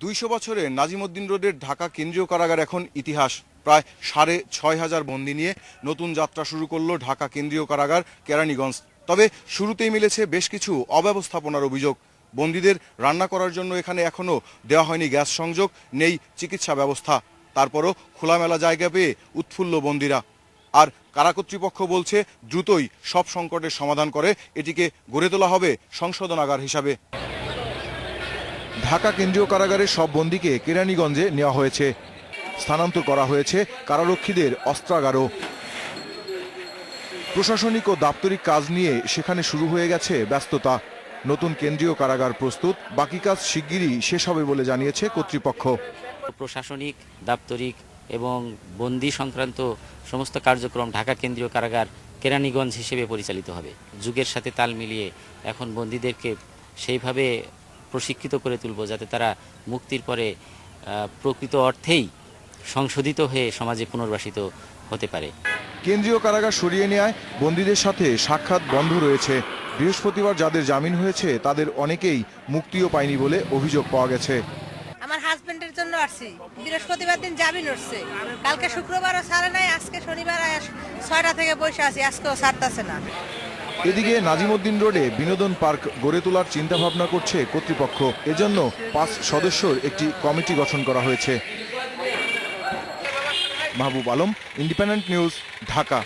দুইশো বছরের নাজিমুদ্দিন রোডের ঢাকা কেন্দ্রীয় কারাগার এখন ইতিহাস। প্রায় সাড়ে ছয় হাজার বন্দি নিয়ে নতুন যাত্রা শুরু করল ঢাকা কেন্দ্রীয় কারাগার কেরানীগঞ্জ। তবে শুরুতেই মিলেছে বেশ কিছু অব্যবস্থাপনার অভিযোগ। বন্দীদের রান্না করার জন্য এখানে এখনও দেওয়া হয়নি গ্যাস সংযোগ, নেই চিকিৎসা ব্যবস্থা। তারপরও খোলামেলা জায়গা পেয়ে উৎফুল্ল বন্দিরা। আর কারা কর্তৃপক্ষ বলছে, দ্রুতই সব সংকটের সমাধান করে এটিকে গড়ে তোলা হবে সংশোধনাগার হিসাবে। ঢাকা কেন্দ্রীয় কারাগারের সব বন্দীকে কেরানীগঞ্জে নেওয়া হয়েছে। স্থানান্তর করা হয়েছে কারারক্ষীদের অস্ত্রাগারও। প্রশাসনিক ও দাপ্তরিক কাজ নিয়ে সেখানে শুরু হয়ে গেছে ব্যস্ততা। নতুন কেন্দ্রীয় কারাগার প্রস্তুত, বাকি কাজ শিগগিরই শেষ হবে বলে জানিয়েছে কর্তৃপক্ষ। প্রশাসনিক, দাপ্তরিক এবং বন্দি সংক্রান্ত সমস্ত কার্যক্রম ঢাকা কেন্দ্রীয় কারাগার কেরানীগঞ্জ হিসেবে পরিচালিত হবে। যুগের সাথে তাল মিলিয়ে এখন বন্দীদেরকে সেইভাবে প্রশিক্ষিত করে তুলব যাতে তারা মুক্তির পরে আহ, প্রকৃত অর্থেই সংশোধিত হয়ে সমাজে পুনর্বাসিত হতে পারে। কেন্দ্রীয় কারাগার সরিয়ে নেয় বন্দীদের সাথে সাক্ষাৎ বন্ধ রয়েছে। বৃহস্পতিবার যাদের জামিন হয়েছে তাদের অনেকেই মুক্তিও পায়নি বলে অভিযোগ পাওয়া গেছে। আমার হাজবেন্ডের জন্য আসছি। বৃহস্পতিবার দিন জামিন উঠছে কালকে শুক্রবারও ছাড়ে নাই আজকে শনিবার ছয়টা থেকে বসে আছি আজকেও ছাড়তেছে না। এদিকে নাজিমুদ্দিন রোডে বিনোদন পার্ক গড়ে তোলার চিন্তা ভাবনা করছে কর্তৃপক্ষ। এজন্য পাঁচ সদস্যর একটি কমিটি গঠন করা হয়েছে। Mahbub Alam, independent news, Dhaka.